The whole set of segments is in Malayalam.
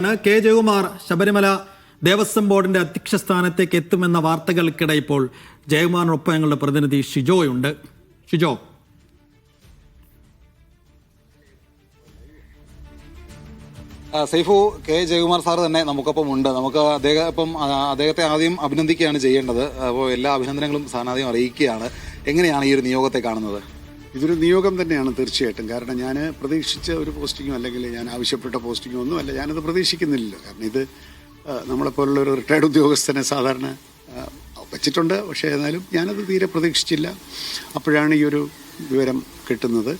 കെ ജയകുമാർ ശബരിമല ദേവസ്വം ബോർഡിന്റെ അധ്യക്ഷ സ്ഥാനത്തേക്ക് എത്തുമെന്ന വാർത്തകൾക്കിടെ ഇപ്പോൾ ജയകുമാറിനൊപ്പം ഞങ്ങളുടെ പ്രതിനിധി ഷിജോയുണ്ട് ഷിജോ. സൈഫു കെ ജയകുമാർ സാർ തന്നെ നമുക്കൊപ്പം ഉണ്ട്. നമുക്ക് അദ്ദേഹം ഇപ്പം അദ്ദേഹത്തെ ആദ്യം അഭിനന്ദിക്കുകയാണ് ചെയ്യേണ്ടത്. അപ്പോൾ എല്ലാ അഭിനന്ദനങ്ങളും സ്ഥാനാദ്യം അറിയിക്കുകയാണ്. എങ്ങനെയാണ് ഈ ഒരു നിയോഗത്തെ കാണുന്നത്? ഇതൊരു നിയോഗം തന്നെയാണ് തീർച്ചയായിട്ടും. കാരണം ഞാൻ പ്രതീക്ഷിച്ച ഒരു പോസ്റ്റിങ്ങോ അല്ലെങ്കിൽ ഞാൻ ആവശ്യപ്പെട്ട പോസ്റ്റിങ്ങോ ഒന്നും അല്ല. ഞാനത് പ്രതീക്ഷിക്കുന്നില്ല. കാരണം ഇത് നമ്മളെപ്പോലുള്ള ഒരു റിട്ടയർഡ് ഉദ്യോഗസ്ഥനെ സാധാരണ വെച്ചിട്ടുണ്ട്. പക്ഷേ എന്നാലും ഞാനത് തീരെ പ്രതീക്ഷിച്ചില്ല. അപ്പോഴാണ് ഈ ഒരു വിവരം കിട്ടുന്നത്.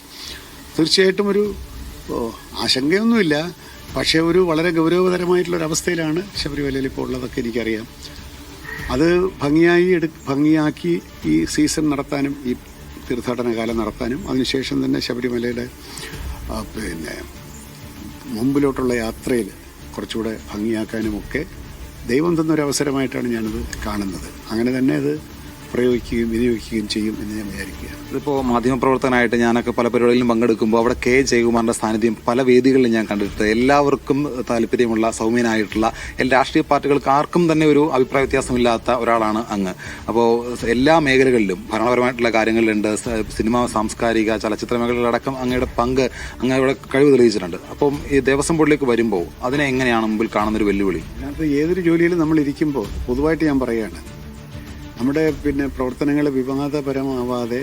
തീർച്ചയായിട്ടും ഒരു ആശങ്കയൊന്നുമില്ല. പക്ഷേ ഒരു വളരെ ഗൗരവതരമായിട്ടുള്ള ഒരു അവസ്ഥയിലാണ് ശബരിമലയിൽ ഇപ്പോൾ ഉള്ളതൊക്കെ എനിക്കറിയാം. അത് ഭംഗിയായി എടു ഭംഗിയാക്കി ഈ സീസൺ നടത്താനും ഈ തീർത്ഥാടന കാലം നടത്താനും അതിനുശേഷം തന്നെ ശബരിമലയുടെ പിന്നെ മുമ്പിലോട്ടുള്ള യാത്രയിൽ കുറച്ചുകൂടെ ഭംഗിയാക്കാനുമൊക്കെ ദൈവം തന്നൊരവസരമായിട്ടാണ് ഞാനത് കാണുന്നത്. അങ്ങനെ തന്നെ അത് പ്രയോഗിക്കുകയും വിനിയോഗിക്കുകയും ചെയ്യും എന്ന് ഞാൻ വിചാരിക്കുക ഇതിപ്പോൾ മാധ്യമപ്രവർത്തകനായിട്ട് ഞാനൊക്കെ പല പരിപാടികളിലും പങ്കെടുക്കുമ്പോൾ അവിടെ കെ ജയകുമാറിന്റെ സാന്നിധ്യം പല വേദികളിലും ഞാൻ കണ്ടിട്ട് എല്ലാവർക്കും താല്പര്യമുള്ള സൗമ്യനായിട്ടുള്ള രാഷ്ട്രീയ പാർട്ടികൾക്ക് ആർക്കും തന്നെ ഒരു അഭിപ്രായ വ്യത്യാസമില്ലാത്ത ഒരാളാണ് അങ്ങ്. അപ്പോൾ എല്ലാ മേഖലകളിലും ഭരണപരമായിട്ടുള്ള കാര്യങ്ങളിലുണ്ട്. സിനിമ സാംസ്കാരിക ചലച്ചിത്ര മേഖലകളിലടക്കം അങ്ങയുടെ പങ്ക് അങ്ങയുടെ കഴിവ് തെളിയിച്ചിട്ടുണ്ട്. അപ്പം ഈ ദേവസ്വം ബോർഡിലേക്ക് വരുമ്പോൾ അതിനെ എങ്ങനെയാണ് മുമ്പിൽ കാണുന്നൊരു വെല്ലുവിളി? ഏതൊരു ജോലിയിലും നമ്മൾ ഇരിക്കുമ്പോൾ പൊതുവായിട്ട് ഞാൻ പറയുകയാണ് നമ്മുടെ പിന്നെ പ്രവർത്തനങ്ങൾ വിവാദപരമാവാതെ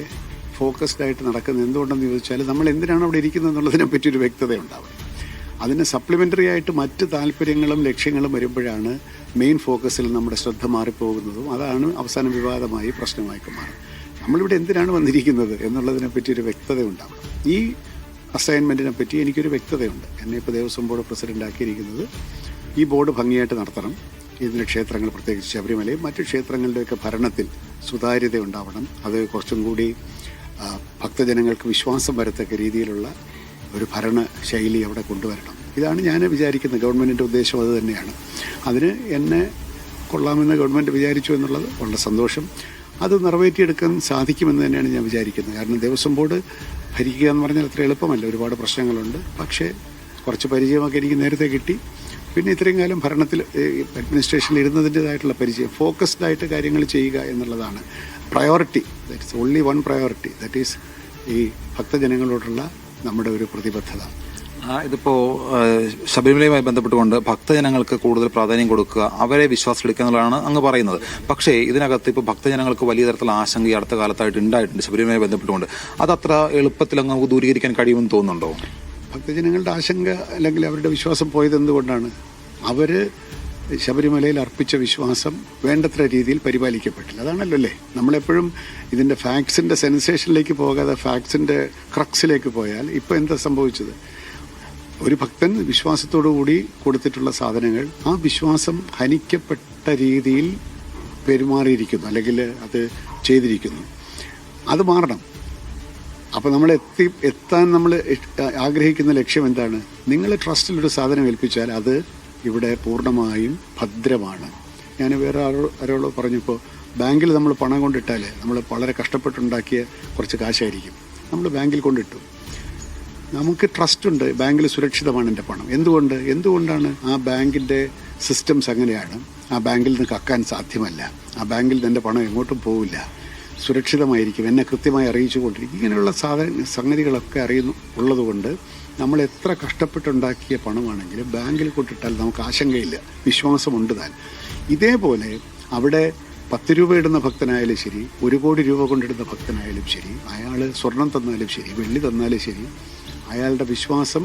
ഫോക്കസ്ഡ് ആയിട്ട് നടക്കുന്നത് എന്തുകൊണ്ടെന്ന് ചോദിച്ചാൽ നമ്മൾ എന്തിനാണ് അവിടെ ഇരിക്കുന്നത് എന്നുള്ളതിനെ പറ്റി ഒരു വ്യക്തത ഉണ്ടാവും അതിന് സപ്ലിമെന്ററി ആയിട്ട് മറ്റ് താല്പര്യങ്ങളും ലക്ഷ്യങ്ങളും വരുമ്പോഴാണ് മെയിൻ ഫോക്കസിൽ നമ്മുടെ ശ്രദ്ധ മാറിപ്പോകുന്നതും അതാണ് അവസാന വിവാദമായി പ്രശ്നമായിട്ട് മാറും നമ്മളിവിടെ എന്തിനാണ് വന്നിരിക്കുന്നത് എന്നുള്ളതിനെ പറ്റി ഒരു വ്യക്തത ഉണ്ടാവണം ഈ അസൈൻമെന്റിനെ പറ്റി എനിക്കൊരു വ്യക്തതയുണ്ട്. എന്നെ ഇപ്പോൾ ദേവസ്വം ബോർഡ് പ്രസിഡന്റ് ആക്കിയിരിക്കുന്നത് ഈ ബോർഡ് ഭംഗിയായിട്ട് നടത്തണം. ഇതിന്റെ ക്ഷേത്രങ്ങൾ പ്രത്യേകിച്ച് ശബരിമലയും മറ്റു ക്ഷേത്രങ്ങളുടെയൊക്കെ ഭരണത്തിൽ സുതാര്യത ഉണ്ടാവണം അത് കുറച്ചും കൂടി ഭക്തജനങ്ങൾക്ക് വിശ്വാസം വരത്തക്ക രീതിയിലുള്ള ഒരു ഭരണ ശൈലി അവിടെ കൊണ്ടുവരണം. ഇതാണ് ഞാൻ വിചാരിക്കുന്നത്. ഗവൺമെന്റിന്റെ ഉദ്ദേശം അത് തന്നെയാണ്. അതിന് എന്നെ കൊള്ളാമെന്ന് ഗവൺമെന്റ് വിചാരിച്ചു എന്നുള്ളത് വളരെ സന്തോഷം. അത് നിറവേറ്റിയെടുക്കാൻ സാധിക്കുമെന്ന് തന്നെയാണ് ഞാൻ വിചാരിക്കുന്നത്. കാരണം ദേവസ്വം ബോർഡ് ഭരിക്കുക എന്ന് പറഞ്ഞാൽ അത്ര എളുപ്പമല്ല. ഒരുപാട് പ്രശ്നങ്ങളുണ്ട്. പക്ഷേ കുറച്ച് പരിചയമൊക്കെ എനിക്ക് നേരത്തെ കിട്ടി. പിന്നെ ഇത്രയും കാലം ഭരണത്തിൽ അഡ്മിനിസ്ട്രേഷനിൽ ഇരുന്നതിന്റെതായിട്ടുള്ള പരിചയം ഫോക്കസ്ഡ് ആയിട്ട് കാര്യങ്ങൾ ചെയ്യുക എന്നുള്ളതാണ്. Priority that is only one priority that is ഈ ഭക്തജനങ്ങളോടുള്ള നമ്മുടെ ഒരു പ്രതിബദ്ധത. ആ, ഇതിപ്പോ ആ, ശബരിമലയുമായി ബന്ധപ്പെട്ടുകൊണ്ട് ഭക്തജനങ്ങൾക്ക് കൂടുതൽ പ്രാധാന്യം കൊടുക്കുക അവരെ വിശ്വാസത്തിലെടുക്കുക എന്നുള്ളതാണ് അങ്ങ് പറയുന്നത്. പക്ഷേ ഇതിനകത്ത് ഇപ്പോൾ ഭക്തജനങ്ങൾക്ക് വലിയ തരത്തിലുള്ള ആശങ്ക ഈ അടുത്ത കാലത്തായിട്ട് ഉണ്ടായിട്ടുണ്ട് ശബരിമലയുമായി ബന്ധപ്പെട്ടുകൊണ്ട്. അത് അത്ര എളുപ്പത്തിൽ അങ്ങ് നമുക്ക് ദൂരീകരിക്കാൻ കഴിയുമെന്ന് തോന്നുന്നുണ്ടോ? ഭക്തജനങ്ങളുടെ ആശങ്ക അല്ലെങ്കിൽ അവരുടെ വിശ്വാസം പോയത് എന്തുകൊണ്ടാണ് അവർ ശബരിമലയിൽ അർപ്പിച്ച വിശ്വാസം വേണ്ടത്ര രീതിയിൽ പരിപാലിക്കപ്പെട്ടില്ല. അതാണല്ലോ അല്ലേ നമ്മളെപ്പോഴും ഇതിന്റെ ഫാക്സിന്റെ സെൻസേഷനിലേക്ക് പോകാതെ ഫാക്സിന്റെ ക്രക്സിലേക്ക് പോയാൽ ഇപ്പോൾ എന്താ സംഭവിച്ചത്? ഒരു ഭക്തൻ വിശ്വാസത്തോടു കൂടി കൊടുത്തിട്ടുള്ള സാധനങ്ങൾ ആ വിശ്വാസം ഹനിക്കപ്പെട്ട രീതിയിൽ പെരുമാറിയിരിക്കുന്നു അല്ലെങ്കിൽ അത് ചെയ്തിരിക്കുന്നു. അത് മാറണം. അപ്പോൾ നമ്മൾ എത്തി എത്താൻ നമ്മൾ ആഗ്രഹിക്കുന്ന ലക്ഷ്യം എന്താണ്? നിങ്ങൾ ട്രസ്റ്റിലൊരു സാധനം ഏൽപ്പിച്ചാൽ അത് ഇവിടെ പൂർണമായും ഭദ്രമാണ്. ഞാൻ വേറെ ആരോ ആരോടോ പറഞ്ഞപ്പോൾ ബാങ്കിൽ നമ്മൾ പണം കൊണ്ടിട്ടാൽ നമ്മൾ വളരെ കഷ്ടപ്പെട്ടുണ്ടാക്കിയ കുറച്ച് കാശായിരിക്കും. നമ്മൾ ബാങ്കിൽ കൊണ്ടിട്ടു. നമുക്ക് ട്രസ്റ്റ് ഉണ്ട് ബാങ്കിൽ സുരക്ഷിതമാണ് എന്റെ പണം. എന്തുകൊണ്ട്? എന്തുകൊണ്ടാണ് ആ ബാങ്കിന്റെ സിസ്റ്റംസ് അങ്ങനെയാണ്? ആ ബാങ്കിൽ നിന്ന് കക്കാൻ സാധ്യമല്ല. ആ ബാങ്കിൽ നിന്ന് എന്റെ പണം എങ്ങോട്ടും പോവില്ല. സുരക്ഷിതമായിരിക്കും എന്നെ കൃത്യമായി അറിയിച്ചു കൊണ്ടിരിക്കും ഇങ്ങനെയുള്ള സാധന സംഗതികളൊക്കെ അറിയുന്നു ഉള്ളതുകൊണ്ട് നമ്മൾ എത്ര കഷ്ടപ്പെട്ടുണ്ടാക്കിയ പണമാണെങ്കിലും ബാങ്കിൽ കൊണ്ടിട്ടാൽ നമുക്ക് ആശങ്കയില്ല വിശ്വാസമുണ്ട് താൻ. ഇതേപോലെ അവിടെ പത്ത് രൂപ ഇടുന്ന ഭക്തനായാലും ശരി ഒരു കോടി രൂപ കൊണ്ടിടുന്ന ഭക്തനായാലും ശരി അയാൾ സ്വർണം തന്നാലും ശരി വെള്ളി തന്നാലും ശരി അയാളുടെ വിശ്വാസം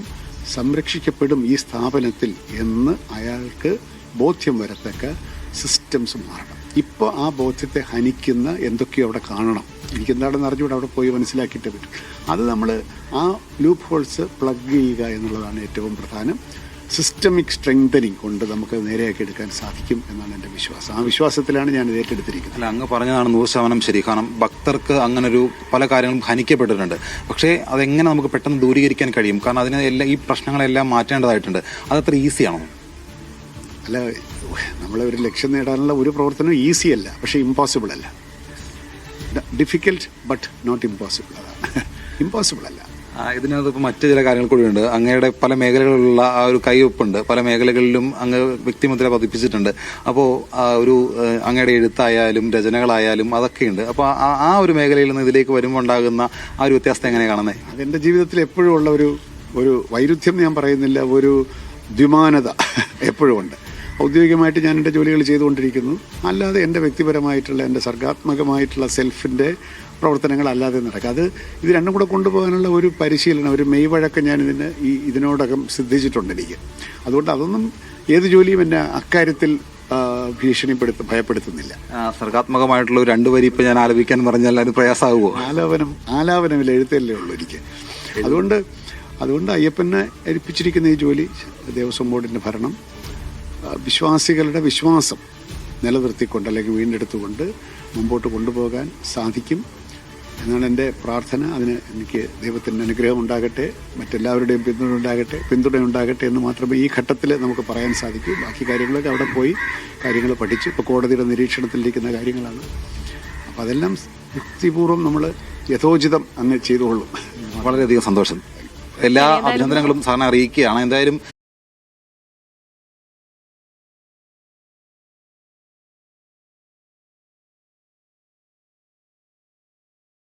സംരക്ഷിക്കപ്പെടും ഈ സ്ഥാപനത്തിൽ എന്ന് അയാൾക്ക് ബോധ്യം വരത്തക്ക സിസ്റ്റംസ് മാറണം. ഇപ്പോൾ ആ ബോധ്യത്തെ ഹനിക്കുന്ന എന്തൊക്കെയോ അവിടെ കാണണം. എനിക്ക് എന്താണെന്ന് അറിഞ്ഞുകൂടെ അവിടെ പോയി മനസ്സിലാക്കിയിട്ടേ പറ്റും. അത് നമ്മൾ ആ ലൂപ്പ് ഹോൾസ് പ്ലഗ് ചെയ്യുക എന്നുള്ളതാണ് ഏറ്റവും പ്രധാനം. സിസ്റ്റമിക് സ്ട്രെങ്തനിങ് കൊണ്ട് നമുക്ക് നേരെയാക്കി എടുക്കാൻ സാധിക്കും എന്നാണ് എന്റെ വിശ്വാസം. ആ വിശ്വാസത്തിലാണ് ഞാൻ ഇത് ഏറ്റെടുത്തിരിക്കുന്നത്. അല്ല അങ്ങ് പറഞ്ഞതാണ് നൂറ് ശതമാനം ശരി. കാരണം ഭക്തർക്ക് അങ്ങനെ ഒരു പല കാര്യങ്ങളും ഹനിക്കപ്പെട്ടിട്ടുണ്ട്. പക്ഷേ അതെങ്ങനെ നമുക്ക് പെട്ടെന്ന് ദൂരീകരിക്കാൻ കഴിയും? കാരണം അതിനെ എല്ലാ ഈ പ്രശ്നങ്ങളെല്ലാം മാറ്റേണ്ടതായിട്ടുണ്ട്. അതത്ര ഈസിയാണോ അല്ല നമ്മളെ ഒരു ലക്ഷ്യം നേടാനുള്ള ഒരു പ്രവർത്തനം ഈസി അല്ല പക്ഷേ ഇമ്പോസിബിൾ അല്ല. ഡിഫിക്കൽട്ട് ബട്ട് നോട്ട് ഇമ്പോസിബിൾ അതാണ്. ഇമ്പോസിബിൾ അല്ല. ഇതിനകത്ത് ഇപ്പോൾ മറ്റു ചില കാര്യങ്ങൾ കൂടിയുണ്ട് അങ്ങയുടെ പല മേഖലകളിലുള്ള ആ ഒരു കൈവപ്പുണ്ട് പല മേഖലകളിലും അങ്ങ് വ്യക്തിമുദ്ര പതിപ്പിച്ചിട്ടുണ്ട്. അപ്പോൾ ഒരു അങ്ങയുടെ എഴുത്തായാലും രചനകളായാലും അതൊക്കെയുണ്ട്. അപ്പോൾ ആ- ആ ഒരു മേഖലയിൽ നിന്ന് ഇതിലേക്ക് വരുമ്പോൾ ഉണ്ടാകുന്ന ആ ഒരു വ്യത്യാസത്തെ എങ്ങനെ കാണുന്നത് അതെന്റെ ജീവിതത്തിൽ എപ്പോഴും ഉള്ള ഒരു ഒരു വൈരുദ്ധ്യം ഞാൻ പറയുന്നില്ല ഒരു ദ്വിമാനത എപ്പോഴും ഉണ്ട്. ഔദ്യോഗികമായിട്ട് ഞാൻ എന്റെ ജോലികൾ ചെയ്തുകൊണ്ടിരിക്കുന്നു. അല്ലാതെ എന്റെ വ്യക്തിപരമായിട്ടുള്ള എന്റെ സർഗാത്മകമായിട്ടുള്ള സെൽഫിന്റെ പ്രവർത്തനങ്ങൾ അല്ലാതെ നടക്കുക. അത് ഇത് രണ്ടും കൂടെ കൊണ്ടുപോകാനുള്ള ഒരു പരിശീലനം ഒരു മെയ്വഴക്കം ഞാൻ ഇതിന് ഈ ഇതിനോടകം സിദ്ധിച്ചിട്ടുണ്ട് എനിക്ക്. അതുകൊണ്ട് അതൊന്നും ഏത് ജോലിയും എന്നെ അക്കാര്യത്തിൽ ആ, ഭീഷണിപ്പെടുത്ത ഭയപ്പെടുത്തുന്നില്ല. സർഗാത്മകമായിട്ടുള്ള ഒരു രണ്ട് വരി ഇപ്പൊ ഞാൻ ആലപിക്കാൻ പറഞ്ഞാൽ അത് പ്രയാസമാകുമോ? ആലാപനം ആലാപനമില്ല എഴുത്തല്ലേ ഉള്ളൂ എനിക്ക്. അതുകൊണ്ട് അതുകൊണ്ട് അയ്യപ്പനെ ഏൽപ്പിച്ചിരിക്കുന്ന ഈ ജോലി ദേവസ്വം ബോർഡിന്റെ ഭരണം. വിശ്വാസികളുടെ വിശ്വാസം നിലനിർത്തിക്കൊണ്ട് അല്ലെങ്കിൽ വീണ്ടെടുത്തുകൊണ്ട് മുമ്പോട്ട് കൊണ്ടുപോകാൻ സാധിക്കും എന്നാണ് എന്റെ പ്രാർത്ഥന. അതിന് എനിക്ക് ദൈവത്തിന്റെ അനുഗ്രഹം ഉണ്ടാകട്ടെ മറ്റെല്ലാവരുടെയും പിന്തുണ ഉണ്ടാകട്ടെ പിന്തുണ ഉണ്ടാകട്ടെ എന്ന് മാത്രമേ ഈ ഘട്ടത്തിൽ നമുക്ക് പറയാൻ സാധിക്കൂ. ബാക്കി കാര്യങ്ങളൊക്കെ അവിടെ പോയി കാര്യങ്ങൾ പഠിച്ചു. ഇപ്പോൾ കോടതിയുടെ നിരീക്ഷണത്തിലിരിക്കുന്ന കാര്യങ്ങളാണ്. അപ്പോൾ അതെല്ലാം യുക്തിപൂർവം നമ്മൾ യഥോചിതം അങ്ങ് ചെയ്തുകൊള്ളും. വളരെയധികം സന്തോഷം. എല്ലാ അഭിനന്ദനങ്ങളും സാറിനെ അറിയിക്കുകയാണ്. എന്തായാലും